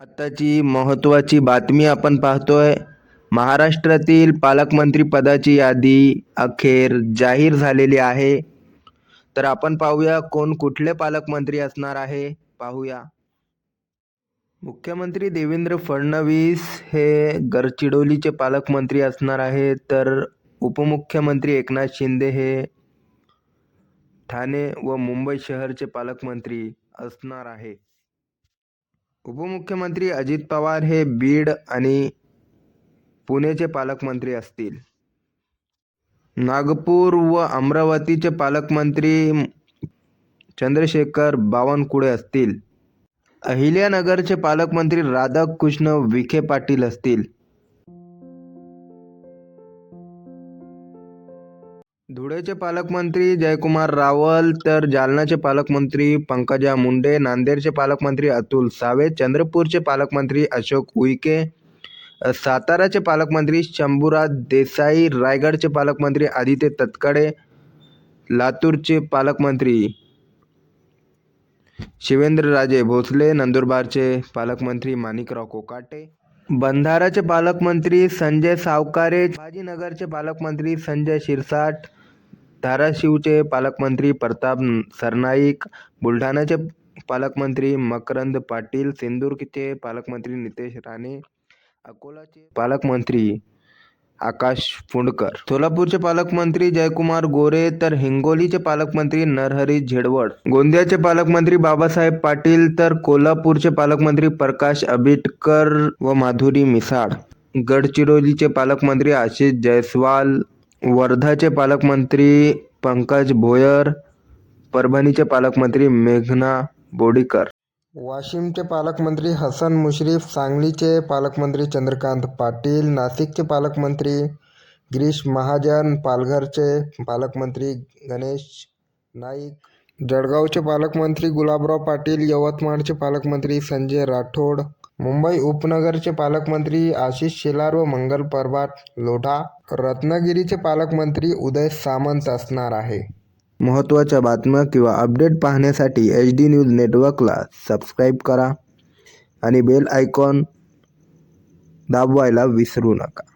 आत्ताची महत्त्वाची बातमी आपण पाहतोय महाराष्ट्रातील पालकमंत्री पदाची यादी अखेर जाहीर झालेली आहे. तर आपण पाहूया कोण कुठले पालकमंत्री असणार आहे पाहूया. मुख्यमंत्री देवेंद्र फडणवीस हे गडचिरोलीचे पालकमंत्री असणार आहे तर उपमुख्यमंत्री एकनाथ शिंदे हे ठाणे व मुंबई शहरचे पालकमंत्री असणार आहे. उपमुख्यमंत्री अजित पवार हे बीड आणि पुणेचे पालकमंत्री असतील. नागपूर व अमरावतीचे पालकमंत्री चंद्रशेखर बावनकुळे असतील. अहिल्यानगरचे पालकमंत्री राधाकृष्ण विखे पाटील असतील. धुळ्याचे पालकमंत्री जयकुमार रावल तर जालनाचे पालकमंत्री पंकजा मुंडे नांदेडचे पालकमंत्री अतुल सावे चंद्रपूरचे पालकमंत्री अशोक उईके साताराचे पालकमंत्री शंभूराज देसाई रायगडचे पालकमंत्री आदित्य तटकरे लातूरचे पालकमंत्री शिवेंद्रराजे भोसले नंदुरबारचे पालकमंत्री माणिकराव कोकाटे बंधाराचे पालकमंत्री संजय सावकारे भाजीनगरचे पालकमंत्री संजय शिरसाट धाराशिवचे पालकमंत्री प्रताप सरनाईक बुलढाण्याचे पालकमंत्री मकरंद पाटील सिंदुर्गचे पालकमंत्री नितेश राणे अकोलाचे पालकमंत्री आकाश फुंडकर सोलापूरचे पालकमंत्री जयकुमार गोरे तर हिंगोलीचे पालकमंत्री नरहरी झेडवड. गोंदियाचे पालकमंत्री बाबासाहेब पाटील तर कोल्हापूरचे पालकमंत्री प्रकाश आंबेडकर व माधुरी मिसाळ. गडचिरोलीचे पालकमंत्री आशिष जयस्वाल वर्धाचे पालकमंत्री पंकज भोयर परभणीचे पालकमंत्री मेघना बोडीकर. वाशिमचे पालकमंत्री हसन मुश्रीफ सांगलीचे पालकमंत्री चंद्रकांत पाटील नाशिकचे पालकमंत्री गिरीश महाजन पालघरचे पालकमंत्री गणेश नाईक जळगावचे पालकमंत्री गुलाबराव पाटील यवतमाळचे पालकमंत्री संजय राठोड मुंबई उपनगरचे पालकमंत्री आशिष शेलार व मंगल परबाट लोढा रत्नागिरीचे पालकमंत्री उदय सामंत असणार आहे. महत्त्वाच्या बातम्या किंवा अपडेट पाहण्यासाठी एच डी न्यूज नेटवर्कला सबस्क्राईब करा आणि बेल आयकॉन दाबवायला विसरू नका.